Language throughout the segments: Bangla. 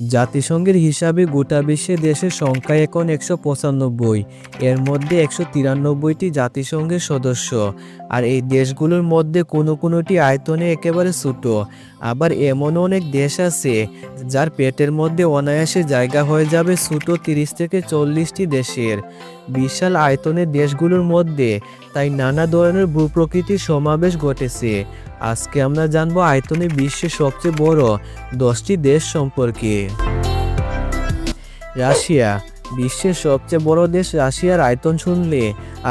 জাতিসংঘের হিসাবে গোটা বিশ্বে দেশের সংখ্যা এখন একশো পঁচানব্বই। এর মধ্যে একশো তিরানব্বইটি জাতিসংঘের সদস্য। আর এই দেশগুলোর মধ্যে কোনো কোনোটি আয়তনে একেবারে ছোট। আবার এমন অনেক দেশ আছে যার পেটের মধ্যে অনায়াসে জায়গা হয়ে যাবে ছোট তিরিশ থেকে চল্লিশটি দেশের। বিশাল আয়তনের দেশগুলোর মধ্যে তাই নানা ধরনের ভূপ্রকৃতির সমাবেশ ঘটেছে। আজকে আমরা জানব আয়তনে বিশ্বের সবচেয়ে বড় দশটি দেশ সম্পর্কে। রাশিয়া, বিশ্বের সবচেয়ে বড় দেশ রাশিয়ার আয়তন শুনলে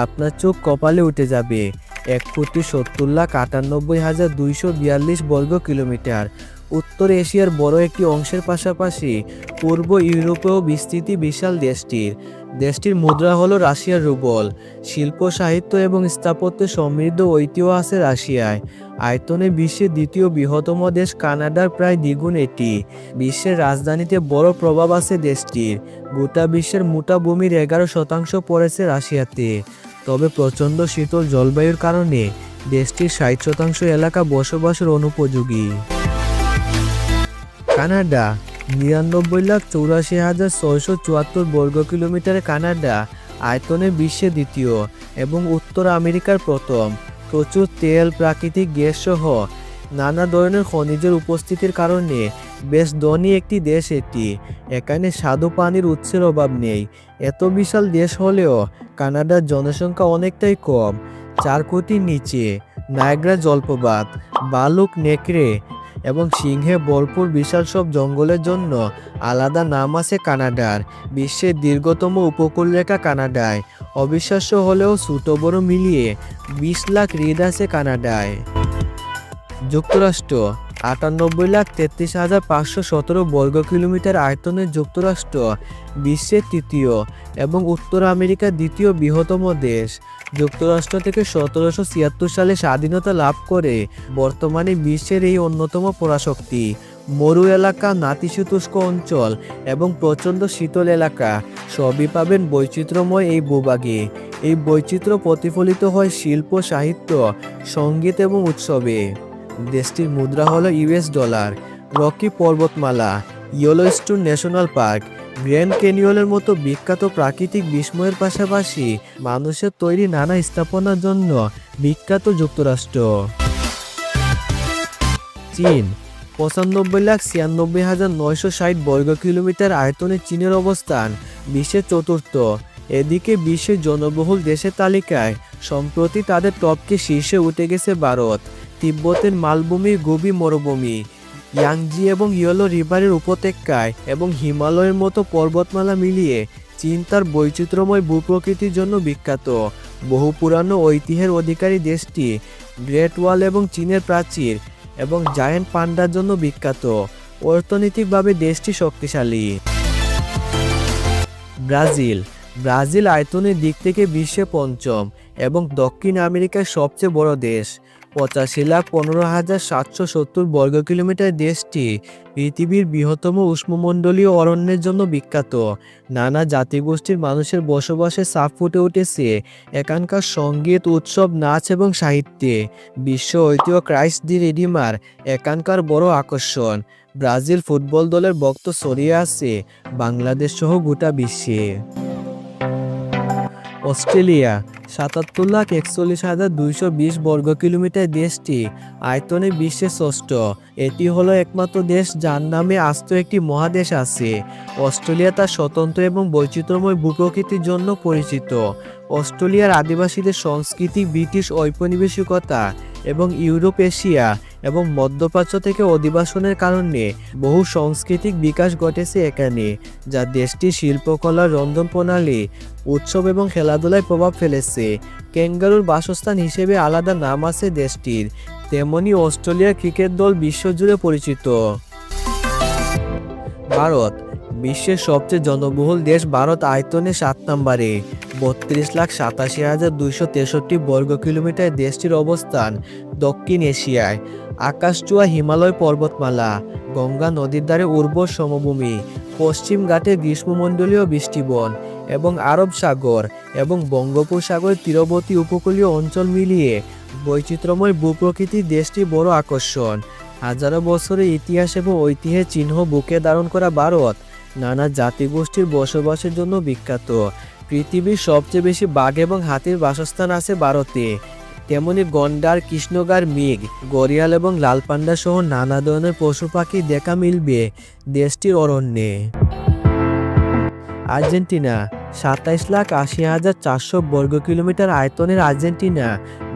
আপনার চোখ কপালে উঠে যাবে। এক কোটি সত্তর লাখ আটানব্বই হাজার দুইশো বিয়াল্লিশ বর্গ কিলোমিটার। উত্তর এশিয়ার বড় একটি অংশের পাশাপাশি পূর্ব ইউরোপেও বিস্তৃতি বিশাল দেশটির। দেশটির মুদ্রা হলো রাশিয়ার রুবল। শিল্প, সাহিত্য এবং স্থাপত্যে সমৃদ্ধ ঐতিহ্য আছে রাশিয়ায়। আয়তনে বিশ্বের দ্বিতীয় বৃহত্তম দেশ কানাডার প্রায় দ্বিগুণ এটি। বিশ্বের রাজধানীতে বড় প্রভাব আছে দেশটির। গোটা বিশ্বের মোটা ভূমির এগারো শতাংশ পড়েছে রাশিয়াতে। তবে প্রচণ্ড শীতল জলবায়ুর কারণে দেশটির ষাট শতাংশ এলাকা বসবাসের অনুপযোগী। কানাডা, নিরানব্বই লাখ চৌরাশি হাজার ছয়শো চুয়াত্তর বর্গ কিলোমিটারে কানাডা আয়তনে বিশ্বে দ্বিতীয় এবং উত্তর আমেরিকার প্রথম। প্রচুর তেল, প্রাকৃতিক গ্যাস সহ নানা ধরনের খনিজের উপস্থিতির কারণে বেশ ধনী একটি দেশ এটি। এখানে স্বাদু পানির উৎসের অভাব নেই। এত বিশাল দেশ হলেও কানাডার জনসংখ্যা অনেকটাই কম। চার কোটির নিচে নায়গ্রা জলপ্রপাত, বালুক, নেকড়ে এবং সিংহে ভরপুর বিশাল সব জঙ্গলের জন্য আলাদা নাম আছে কানাডার। বিশ্বের দীর্ঘতম উপকূলরেখা কানাডায়। অবিশ্বাস্য হলেও ছোট বড় মিলিয়ে বিশ লাখ হ্রদ আছে কানাডায়। যুক্তরাষ্ট্র আটানব্বই লাখ তেত্রিশ হাজার পাঁচশো সতেরো বর্গ কিলোমিটার আয়তনের যুক্তরাষ্ট্র, বিশ্বের তৃতীয় এবং উত্তর আমেরিকার দ্বিতীয় বৃহত্তম দেশ। যুক্তরাষ্ট্র থেকে সতেরোশো ছিয়াত্তর সালে স্বাধীনতা লাভ করে বর্তমানে বিশ্বের এই অন্যতম পরাশক্তি। মরু এলাকা, নাতিশীতোষ্ণ অঞ্চল এবং প্রচণ্ড শীতল এলাকা, সবই পাবেন বৈচিত্র্যময় এই ভূভাগে। এই বৈচিত্র্য প্রতিফলিত হয় শিল্প, সাহিত্য, সংগীত এবং উৎসবে। দেশটির মুদ্রা হলো ইউএস ডলার, রকি পর্বতমালা, ইয়েলোস্টোন ন্যাশনাল পার্ক, গ্র্যান্ড ক্যানিয়নের মতো বিখ্যাত প্রাকৃতিক বিস্ময়ের পাশাপাশি মানুষের তৈরি নানা স্থাপনার জন্য বিখ্যাত যুক্তরাষ্ট্র। চীন, পঁচানব্বই লাখ ছিয়ানব্বই হাজার নয়শো ষাট বর্গ কিলোমিটার আয়তনে চীনের অবস্থান বিশ্বের চতুর্থ। এদিকে বিশ্বের জনবহুল দেশের তালিকায় সম্প্রতি তাদের টপকে শীর্ষে উঠে গেছে ভারত। তিব্বতের মালভূমি গভীর মরুভূমি, ইয়াংজি এবং ইয়েলো রিভারের উপত্যকায় এবং হিমালয়ের মতো পর্বতমালা মিলিয়ে চীন তার বৈচিত্র্যময় ভূপ্রকৃতির জন্য বিখ্যাত। বহু পুরানো ঐতিহ্যের অধিকারী দেশটি গ্রেট ওয়াল এবং চীনের প্রাচীর এবং জায়ান্ট পান্ডার জন্য বিখ্যাত। অর্থনৈতিকভাবে দেশটি শক্তিশালী। ব্রাজিল। ব্রাজিল আয়তনের দিক থেকে বিশ্বে পঞ্চম এবং দক্ষিণ আমেরিকার সবচেয়ে বড় দেশ। পঁচাশি লাখ পনেরো হাজার সাতশো সত্তর বর্গ কিলোমিটার দেশটি পৃথিবীর বৃহত্তম উষ্ণমণ্ডলীয় অরণ্যের জন্য বিখ্যাত। নানা জাতিগোষ্ঠীর মানুষের বসবাসে সাফ ফুটে উঠেছে। এখানকার সংগীত, উৎসব, নাচ এবং সাহিত্যে বিশ্ব ঐতিহ্য ক্রাইস্ট দি রেডিমার এখানকার বড় আকর্ষণ। ব্রাজিল ফুটবল দলের বক্ত ছড়িয়ে আছে, বাংলাদেশ সহ গোটা বিশ্বে। অস্ট্রেলিয়া সাতাত্তর লাখ একচল্লিশ হাজার দুইশো বিশ বর্গ কিলোমিটার দেশটি। আয়তনে বিশ্বে ষষ্ঠ। এটি হলো একমাত্র দেশ যার নামে আস্ত একটি মহাদেশ আছে। অস্ট্রেলিয়া তার স্বতন্ত্র এবং বৈচিত্র্যময় ভূপ্রকৃতির জন্য পরিচিত। অস্ট্রেলিয়ার আদিবাসীদের সংস্কৃতি, ব্রিটিশ ঔপনিবেশিকতা এবং ইউরোপ, এশিয়া এবং মধ্যপ্রাচ্য থেকে অধিবাসনের কারণে বহু সাংস্কৃতিক বিকাশ ঘটেছে এখানে, যা দেশটির শিল্পকলা, রন্ধন প্রণালী, উৎসব এবং খেলাধুলায় প্রভাব ফেলেছে। ক্যাঙ্গারুর বাসস্থান হিসেবে আলাদা নাম আছে দেশটির, তেমনি অস্ট্রেলিয়া ক্রিকেট দল বিশ্বজুড়ে পরিচিত। ভারত, বিশ্বের সবচেয়ে জনবহুল দেশ ভারত আয়তনে সাত নম্বরে। বত্রিশ লাখ সাতাশি হাজার দুইশো তেষট্টি বর্গ কিলোমিটার দেশটির অবস্থান দক্ষিণ এশিয়ায়। আকাশচুয়া হিমালয় পর্বতমালা, গঙ্গা নদীর দ্বারে উর্বর সমভূমি, পশ্চিম ঘাটে গ্রীষ্মমণ্ডলীয় বৃষ্টিবন এবং আরব সাগর এবং বঙ্গোপসাগরের তীরবর্তী উপকূলীয় অঞ্চল মিলিয়ে বৈচিত্র্যময় ভূপ্রকৃতির দেশটি বড় আকর্ষণ। হাজারো বছরের ইতিহাস এবং ঐতিহ্যের চিহ্ন বুকে ধারণ করা ভারত নানা জাতিগোষ্ঠীর বসবাসের জন্য বিখ্যাত। পৃথিবীর সবচেয়ে বেশি বাঘ এবং হাতির বাসস্থান আছে ভারতে। তেমনি গন্ডার, কৃষ্ণগার, মেঘ গরিয়াল এবং লাল পান্ডা সহ নানা ধরনের পশু পাখি দেখা মিলবে দেশটির অরণ্যে। আর্জেন্টিনা, সাতাইশ লাখ আশি হাজার চারশো বর্গ কিলোমিটার আয়তনের আর্জেন্টিনা,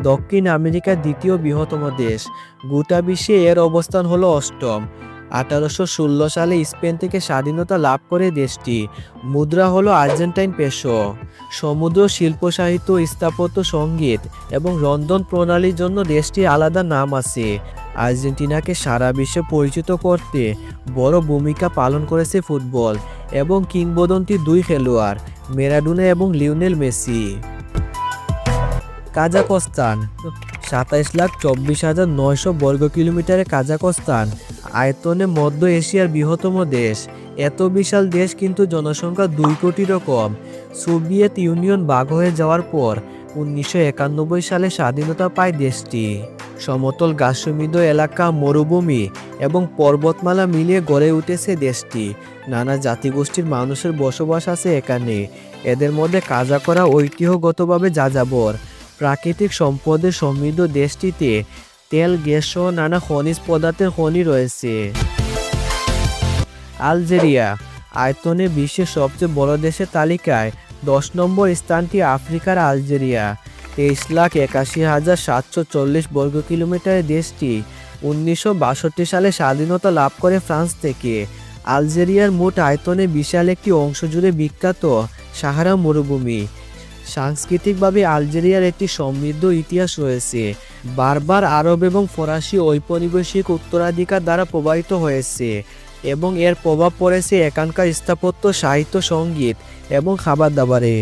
দক্ষিণ আমেরিকার দ্বিতীয় বৃহত্তম দেশ। গোটা বিশ্বে এর অবস্থান হলো অষ্টম। আঠারোশো ষোলো সালে স্পেন থেকে স্বাধীনতা লাভ করে দেশটি। মুদ্রা হলো আর্জেন্টাইন পেশো। সমুদ্র, শিল্প সাহিত্য, স্থাপত্য, সংগীত এবং রন্ধন প্রণালীর জন্য দেশটির আলাদা নাম আছে। আর্জেন্টিনাকে সারা বিশ্বে পরিচিত করতে বড় ভূমিকা পালন করেছে ফুটবল এবং কিংবদন্তি দুই খেলোয়াড় মেরাডোনা এবং লিওনেল মেসি। কাজাকস্তান সাতাইশ লাখ চব্বিশ হাজার নয়শো বর্গ কিলোমিটারে কাজাকস্তান আয়তনে মধ্য এশিয়ার বৃহত্তম দেশ। এত বিশাল দেশ কিন্তু জনসংখ্যা দুই কোটিরও কম। সোভিয়েত ইউনিয়ন ভাগ হয়ে যাওয়ার পর উনিশশো একানব্বই সালে স্বাধীনতা পায় দেশটি। সমতল গাছসমৃদ্ধ এলাকা, মরুভূমি এবং পর্বতমালা মিলিয়ে গড়ে উঠেছে দেশটি। নানা জাতিগোষ্ঠীর মানুষের বসবাস আছে এখানে। এদের মধ্যে কাজা করা ঐতিহ্যগতভাবে যাযাবর। প্রাকৃতিক সম্পদের সমৃদ্ধ দেশটিতে তেল গ্যাস নানা খনিজ পদার্থের খনি রয়েছে। আলজেরিয়া, আয়তনে বিশ্বের সবচেয়ে বড় দেশের তালিকায় দশ নম্বর স্থানটি আফ্রিকার আলজেরিয়া। তেইশ লাখ একাশি হাজার সাতশো চল্লিশ বর্গ কিলোমিটারের দেশটি উনিশশো বাষট্টি সালে স্বাধীনতা লাভ করে ফ্রান্স থেকে। আলজেরিয়ার মোট আয়তনে বিশাল একটি অংশ জুড়ে বিখ্যাত সাহারা মরুভূমি। সাংস্কৃতিকভাবে আলজেরিয়ার একটি সমৃদ্ধ ইতিহাস রয়েছে। বারবার আরব এবং ফরাসি ঔপনিবেশিক উত্তরাধিকার দ্বারা প্রবাহিত হয়েছে এবং এর প্রভাব পড়েছে এখানকার স্থাপত্য, সাহিত্য, সংগীত এবং খাবার দাবারে।